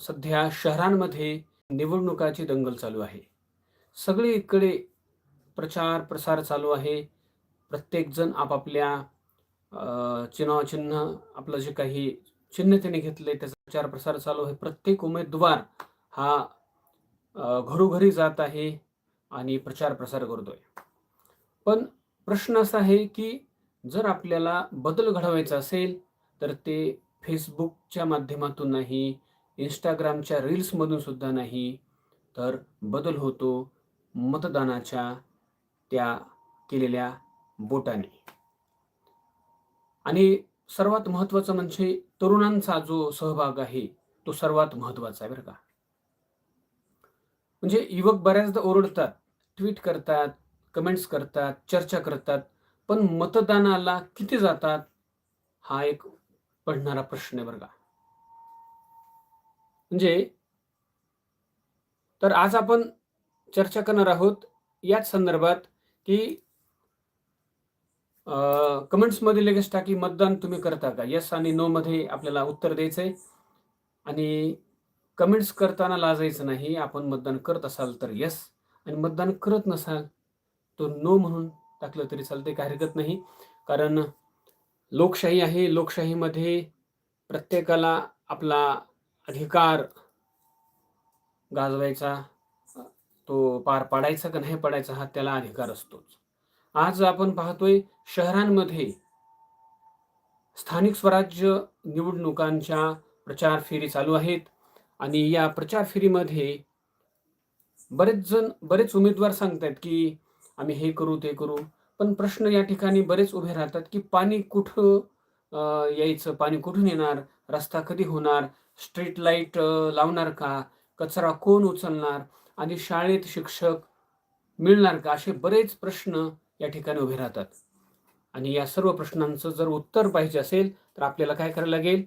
सध्या शहरांमध्ये निवडणुकाची दंगल चालू आहे. सगळीकडे प्रचार प्रसार चालू आहे. प्रत्येकजण आपापल्या अ, चिन्ह आपलं जे काही चिन्ह त्याने घेतले त्याचा प्रचार प्रसार चालू आहे. प्रत्येक उमेदवार हा घरोघरी जात आहे आणि प्रचार प्रसार करतोय. पण प्रश्न असा आहे की जर आपल्याला बदल घडवायचा असेल तर ते फेसबुकच्या माध्यमातून नाही इंस्टाग्रामच्या रील्समधून सुद्धा नाही तर बदल होतो मतदानाच्या त्या केलेल्या बोटाने. आणि सर्वात महत्त्वाचं म्हणजे तरुणांचा जो सहभाग आहे तो सर्वात महत्त्वाचा आहे बरं का. म्हणजे युवक बऱ्याचदा ओरडतात ट्विट करतात कमेंट्स करतात चर्चा करतात पण मतदानाला किती जातात हा एक पडणारा प्रश्न आहे बरं का. म्हणजे तर आज आपण चर्चा करणार आहोत याच संदर्भात की कमेंट्समध्ये लगेच टाकी मतदान तुम्ही करता का? यस आणि नो मध्ये आपल्याला उत्तर द्यायचंय. आणि कमेंट्स करताना लाजायचं नाही आपण मतदान करत असाल तर यस आणि मतदान करत नसाल तो नो म्हणून टाकलं तरी चालते काही हरकत नाही. कारण लोकशाही आहे लोकशाहीमध्ये प्रत्येकाला आपला अधिकार गाजवायचा तो पार पाडायचा का नाही पाडायचा हा त्याला अधिकार असतोच. आज आपण पाहतोय शहरांमध्ये स्थानिक स्वराज्य निवडणुकांच्या प्रचार फेरी चालू आहेत आणि या प्रचार फेरीमध्ये बरेच जण बरेच उमेदवार सांगतात की आम्ही हे करू ते करू पण प्रश्न या ठिकाणी बरेच उभे राहतात की पाणी कुठं यायचं पाणी कुठून येणार? रस्ता कधी होणार? स्ट्रीट लाइट लावणार का? कचरा कोण उचलणार? आणि शाळेत शिक्षक मिळणार का? असे बरेच प्रश्न या ठिकाणी उभे राहतात. आणि या सर्व प्रश्नांचं जर उत्तर पाहिजे असेल तर आपल्याला काय करायला लागेल?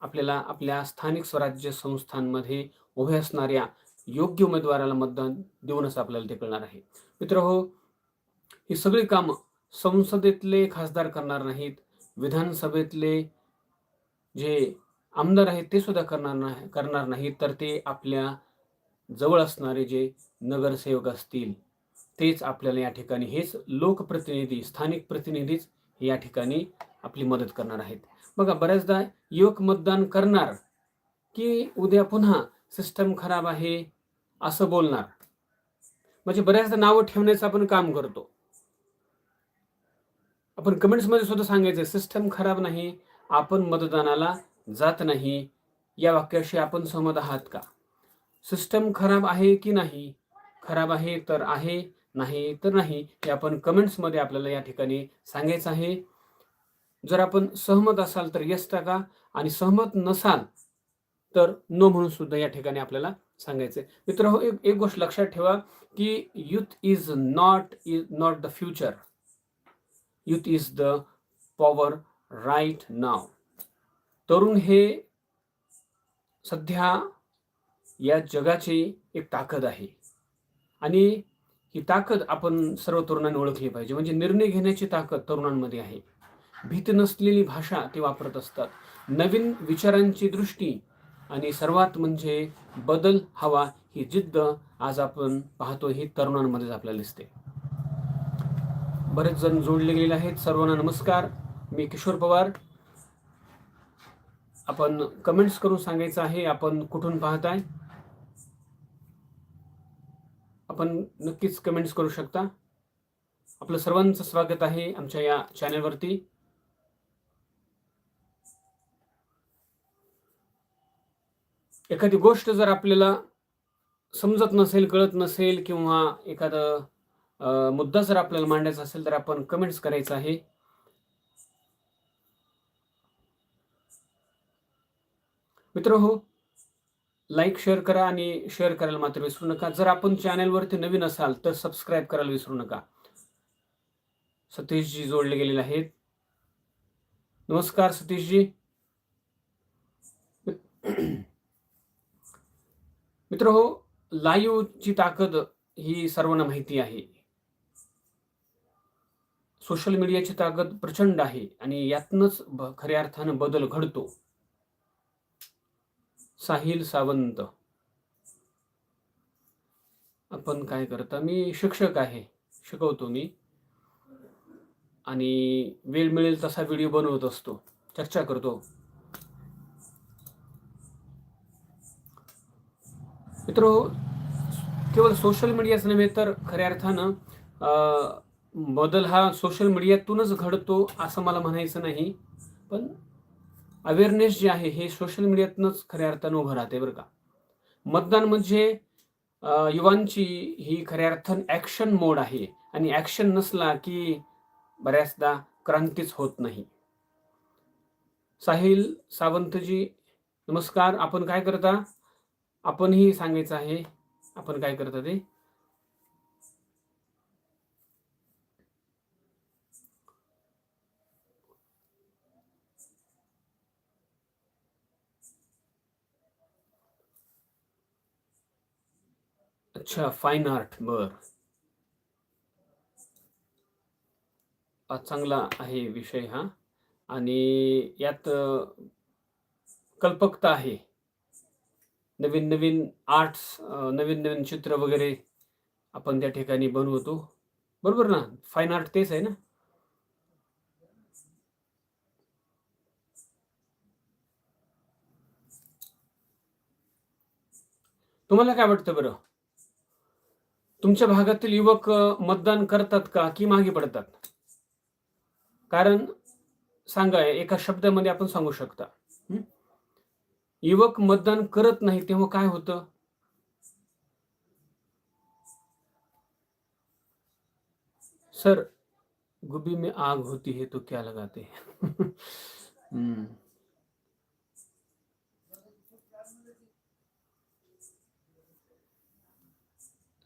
आपल्याला आपल्या स्थानिक स्वराज्य संस्थांमध्ये उभे असणाऱ्या योग्य उमेदवाराला मतदान देऊनच आपल्याला ते कळणार आहे. मित्र हो ही सगळी कामं संसदेतले खासदार करणार नाहीत. विधानसभेतले जे आमदार आहेत ते सुद्धा करणार नाही करणार नाहीत तर ते आपल्या जवळ असणारे जे नगरसेवक असतील तेच आपल्याला या ठिकाणी हेच लोकप्रतिनिधी स्थानिक प्रतिनिधीच या ठिकाणी आपली मदत करणार आहेत. बघा बऱ्याचदा युवक मतदान करणार की उद्या पुन्हा सिस्टम खराब आहे असं बोलणार. म्हणजे बऱ्याचदा नावं ठेवण्याचं आपण काम करतो. आपण कमेंट्समध्ये सुद्धा सांगायचं सिस्टम खराब नाही आपण मतदानाला जात नाही या वाक्याशी आपण सहमत आहात का? सिस्टम खराब आहे की नाही? खराब आहे तर आहे नाही तर नाही हे आपण कमेंट्समध्ये आपल्याला या ठिकाणी सांगायचं आहे. जर आपण सहमत असाल तर यस टाका आणि सहमत नसाल तर नो म्हणून सुद्धा या ठिकाणी आपल्याला सांगायचं आहे. मित्र हो एक एक गोष्ट लक्षात ठेवा की youth is not is not the future youth is the power right now. तरुण हे सध्या या जगाची एक ताकद आहे. आणि ही ताकद आपण सर्व तरुणांनी ओळखली पाहिजे. म्हणजे निर्णय घेण्याची ताकद तरुणांमध्ये आहे. भीती नसलेली भाषा ते वापरत असतात. नवीन विचारांची दृष्टी आणि सर्वात म्हणजे बदल हवा ही जिद्द आज आपण पाहतो ही तरुणांमध्येच आपल्याला दिसते. बरेच जण जोडले गेलेले आहेत. सर्वांना नमस्कार. मी किशोर पवार. आपण कमेंट्स करून सांगायचं आहे. आपण कुठून पाहताय? आपण नक्कीच कमेंट्स करू शकता. आपलं सर्वांचं स्वागत आहे आमच्या या चॅनलवरती एखादी गोष्ट जर आपल्याला समजत नसेल कळत नसेल किंवा एखादं मुद्दा जर आपल्याला मांडायचा असेल तर आपण कमेंट्स करायचं आहे. मित्र हो लाईक शेअर करा आणि शेअर करायला मात्र विसरू नका. जर आपण चॅनलवरती नवीन असाल तर सबस्क्राईब करायला विसरू नका. सतीशजी जोडले गेलेले आहेत. नमस्कार सतीशजी. मित्र हो लाईव्हची ताकद ही सर्वांना माहिती आहे. सोशल मीडियाची ताकद प्रचंड आहे आणि यातनच खऱ्या अर्थानं बदल घडतो. साहिल सावंत. आपण काय करता? मी शिक्षक आहे. शिकवतो मी. आणि वेळ मिळेल तसा व्हिडिओ बनवत असतो. चर्चा करतो. मित्र केवळ सोशल मीडियाच नव्हे तर खऱ्या अर्थानं बदल हा सोशल मीडियातूनच घडतो असं मला म्हणायचं नाही. पण अवेअरनेस जे आहे हे सोशल मीडियातूनच खऱ्या अर्थानं उभं राहते बरं का. मतदान म्हणजे युवांची ही खऱ्या अर्थान ॲक्शन मोड आहे. आणि ॲक्शन नसला की बऱ्याचदा क्रांतीच होत नाही. साहिल सावंतजी नमस्कार. आपण काय करता? आपणही सांगायचं आहे. आपण काय करता ते? अच्छा फाईन आर्ट बर. चांगला आहे विषय हा. आणि यात कल्पकता आहे. नवीन नवीन आर्ट्स नवीन नवीन चित्र वगैरे आपण त्या ठिकाणी बनवतो. बरोबर ना? फाईन आर्ट तेच आहे ना? तुम्हाला काय वाटतं बरं? तुमच्या भागातील युवक मतदान करतात का की मागे पडतात? कारण सांगा एका शब्दामध्ये आपण सांगू शकता. युवक मतदान करत नाही तेव्हा काय होतं? सर गुबी में आग होती है तो क्या लगाते हैं.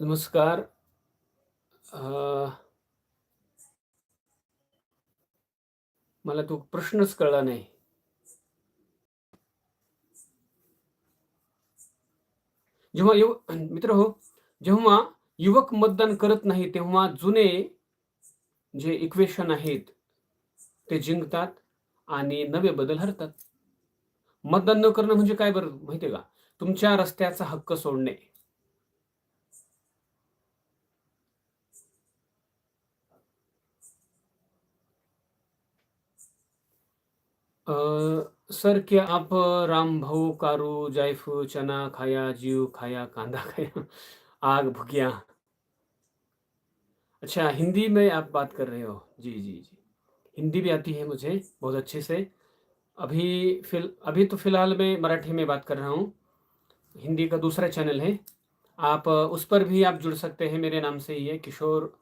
नमस्कार. मला तो प्रश्नच कळला नाही. जेव्हा युव मित्र हो जेव्हा युवक मतदान करत नाही तेव्हा जुने जे इक्वेशन आहेत ते जिंकतात आणि नवे बदल हरतात. मतदान न करणं म्हणजे काय बरं माहितीये का? तुमच्या रस्त्याचा हक्क सोडणे. सर, क्या आप राम भाऊ, कारू, जायफू, चना खाया, जीव खाया, कांदा खाया, आग भुकिया अच्छा हिंदी में आप बात कर रहे हो? जी जी जी। हिंदी भी आती है मुझे बहुत अच्छे से। अभी फिल, अभी तो फ़िलहाल मैं मराठी में बात कर रहा हूँ। हिंदी का दूसरा चैनल है। आप उस पर भी आप जुड़ सकते हैं मेरे नाम से ही है, किशोर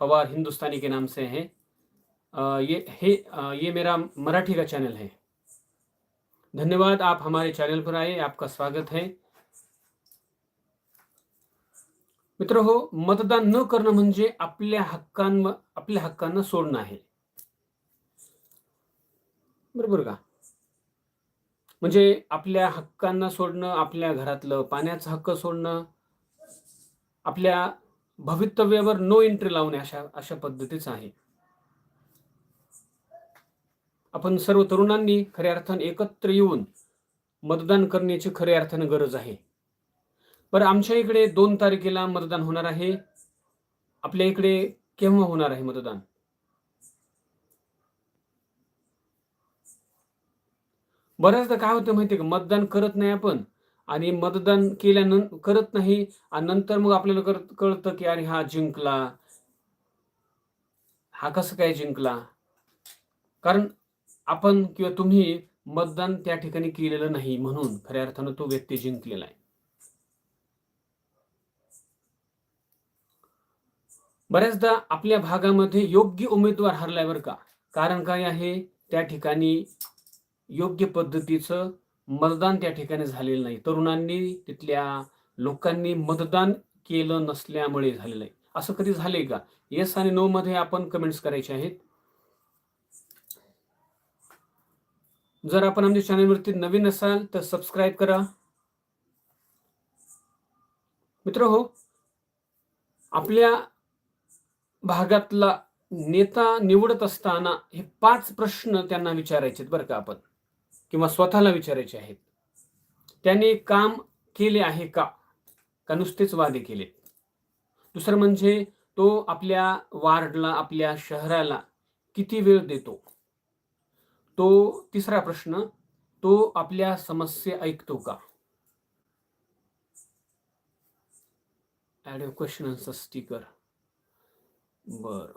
पवार हिंदुस्तानी के नाम से है। ये हे ये मेरा मराठी का चैनल है। धन्यवाद आप हमारे चैनल पर आए आपका स्वागत है। मित्र हो मतदान न करणं म्हणजे आपल्या हक्कांवर आपल्या हक्कांना सोडणं आहे. बरोबर का? म्हणजे आपल्या हक्कांना सोडणं आपल्या घरातलं पाण्याचा हक्क सोडणं आपल्या भवितव्यावर नो एंट्री लावणे अशा अशा पद्धतीचं आहे. आपण सर्व तरुणांनी खऱ्या अर्थानं एकत्र येऊन मतदान करण्याची खऱ्या अर्थानं गरज आहे. बरं आमच्या इकडे दोन तारखेला मतदान होणार आहे. आपल्या इकडे केव्हा होणार आहे मतदान? बऱ्याचदा काय होतं माहितीये का? मतदान करत नाही आपण आणि मतदान केल्यानंतर करत नाही आणि नंतर मग आपल्याला कळतं की अरे हा जिंकला. हा कसं काय जिंकला? कारण आपण किंवा तुम्ही मतदान त्या ठिकाणी केलेलं नाही म्हणून खऱ्या अर्थानं तो व्यक्ती जिंकलेला आहे. बऱ्याचदा आपल्या भागामध्ये योग्य उमेदवार हरलाय बरं का. कारण काय आहे? त्या ठिकाणी योग्य पद्धतीचं मतदान त्या ठिकाणी झालेलं नाही. तरुणांनी तिथल्या लोकांनी मतदान केलं नसल्यामुळे झालेलं आहे. असं कधी झालंय का? येस आणि नो मध्ये आपण कमेंट्स करायचे आहेत. जर आपण आमच्या चॅनलवरती नवीन असाल तर सबस्क्राईब करा. मित्र हो आपल्या भागातला नेता निवडत असताना हे पाच प्रश्न त्यांना विचारायचे आहेत बरं का आपण किंवा स्वतःला विचारायचे आहेत. त्याने काम केले आहे का? का नुसतेच वादे केले? दुसरं म्हणजे तो आपल्या वार्डला आपल्या शहराला किती वेळ देतो? तो तिसरा प्रश्न तो आपल्या समस्या ऐकतो का? ऍड क्वेश्चन स्टिकर बर.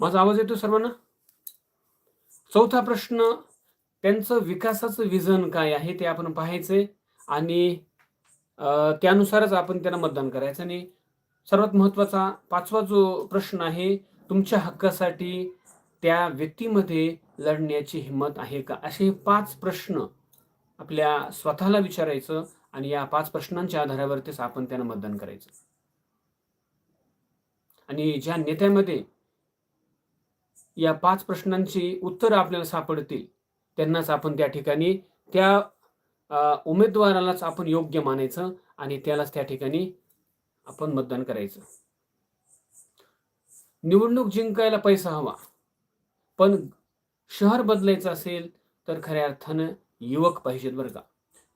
माझा आवाज येतो सर्वांना? चौथा प्रश्न त्यांचं विकासाचं विजन काय आहे ते आपण पाहायचंय आणि त्यानुसारच आपण त्यांना मतदान करायचं. आणि सर्वात महत्त्वाचा पाचवा जो प्रश्न आहे तुमच्या हक्कासाठी त्या व्यक्तीमध्ये लढण्याची हिंमत आहे का? असे पाच प्रश्न आपल्या स्वतःला विचारायचं आणि या पाच प्रश्नांच्या आधारावरतीच आपण त्यांना मतदान करायचं. आणि ज्या नेत्यामध्ये या पाच प्रश्नांची उत्तरं आपल्याला सापडतील. त्यांनाच आपण त्या ठिकाणी त्या उमेदवारालाच आपण योग्य मानायचं आणि त्यालाच त्या ठिकाणी आपण मतदान करायचं. निवडणूक जिंकायला पैसा हवा. पण शहर बदलायचं असेल तर खऱ्या अर्थानं युवक पाहिजेत बरं का.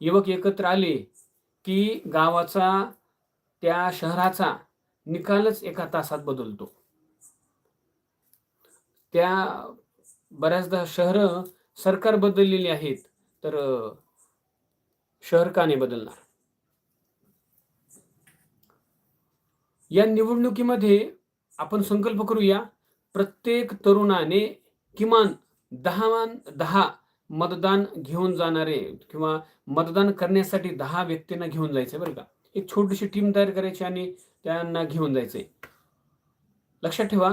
युवक एकत्र आले की गावाचा त्या शहराचा निकालच एका तासात बदलतो. त्या बऱ्याचदा शहरं सरकार बदललेली आहेत तर शहर का नाही बदलणार? या निवडणुकीमध्ये आपण संकल्प करूया प्रत्येक तरुणाने किमान दहा दहा मतदान घेऊन जाणारे किंवा मतदान करण्यासाठी दहा व्यक्तींना घेऊन जायचं बरं का. एक छोटीशी टीम तयार करायची आणि त्यांना घेऊन जायचे लक्षात ठेवा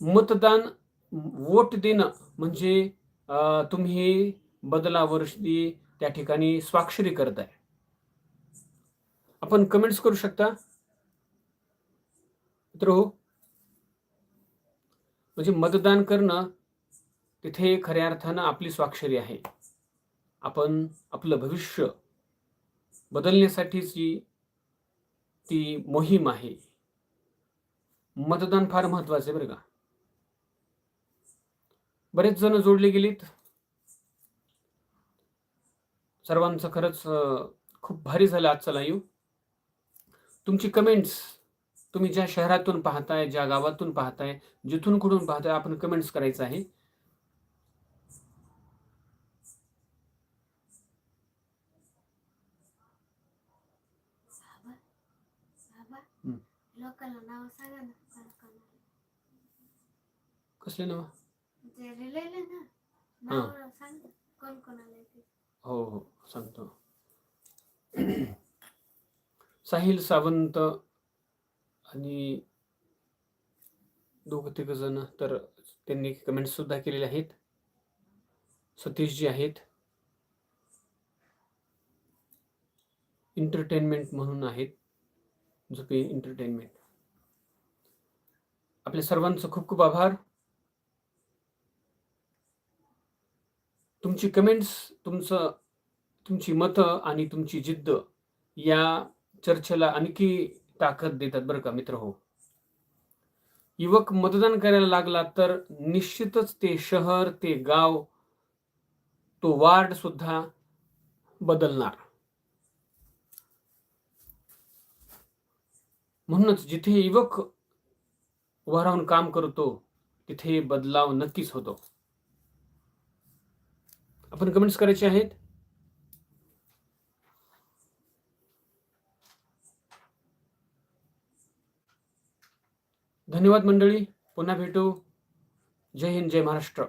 मतदान वोट देणं म्हणजे तुम्ही बदलावरती त्या ठिकाणी स्वाक्षरी करताय. आपण कमेंट्स करू शकता? मित्र हो. म्हणजे मतदान करणं तिथे खऱ्या अर्थानं आपली स्वाक्षरी आहे. आपण आपलं भविष्य बदलण्यासाठीची ती मोहीम आहे. मतदान फार महत्वाचं आहे बरं का. बरेच जण जोडले गेलीत. सर्वांचं खरंच खूप भारी झालं आजचा लाईव्ह तुमची कमेंट्स तुम्ही ज्या शहरातून पाहताय ज्या गावातून पाहताय जिथून कुठून पाहताय आपण कमेंट्स करायचं आहे. कसले नाव? ते लिहिलेलं ना? हां. नाव सांग कोण हो हो. सांगतो. साहिल सावंत आणि दोघ तिघ जण तर त्यांनी कमेंट्स सुद्धा केलेले आहेत. सतीशजी आहेत. एंटरटेनमेंट म्हणून आहेत. झुपे एंटरटेनमेंट आपल्या सर्वांचं खूप खूप आभार. तुमची कमेंट्स तुमचं तुमची मतं आणि तुमची जिद्द या चर्चेला आणखी ताकद देतात बरं का मित्र हो. युवक मतदान करायला लागला तर निश्चितच ते शहर ते गाव तो वार्ड सुद्धा बदलणार. म्हणूनच जिथे युवक उभा राहून काम करतो तिथे बदलाव नक्कीच होतो. आपण कमेंट्स करायचे आहेत? धन्यवाद मंडळी. पुन्हा भेटू. जय हिंद जय महाराष्ट्र.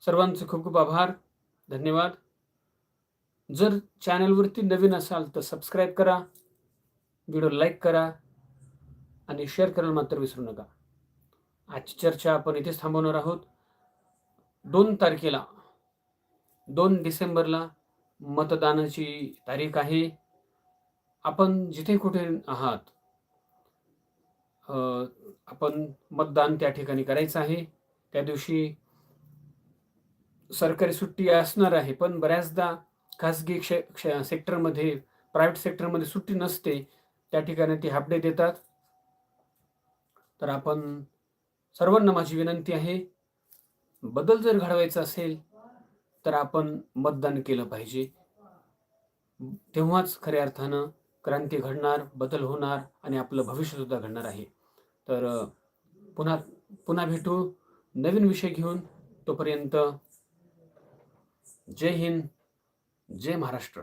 सर्वांचे खूप खूप आभार. धन्यवाद. जर चॅनलवरती नवीन असाल तर सबस्क्राईब करा. व्हिडिओ लाईक करा. आणि शेअर करायला मात्र विसरू नका. आजची चर्चा आपण इथेच थांबवणार आहोत. दोन तारखेला दोन डिसेंबरला मतदानाची तारीख आहे. आपण जिथे कुठे आहात आपण मतदान त्या ठिकाणी करायचं आहे. त्या दिवशी सरकारी सुट्टी असणार आहे पण बऱ्याचदा खासगी क्षे क्षे सेक्टरमध्ये प्रायव्हेट सेक्टरमध्ये सुट्टी नसते. त्या ठिकाणी ती हाफ डे देतात. तर आपण सर्वांना माझी विनंती आहे बदल जर घडवायचा असेल तर आपण मतदान केलं पाहिजे. तेव्हाच खऱ्या अर्थानं क्रांती घडणार बदल होणार आणि आपलं भविष्य सुद्धा घडणार आहे. तर पुन्हा पुन्हा भेटू. नवीन विषय घेऊन तोपर्यंत जय हिंद जय महाराष्ट्र.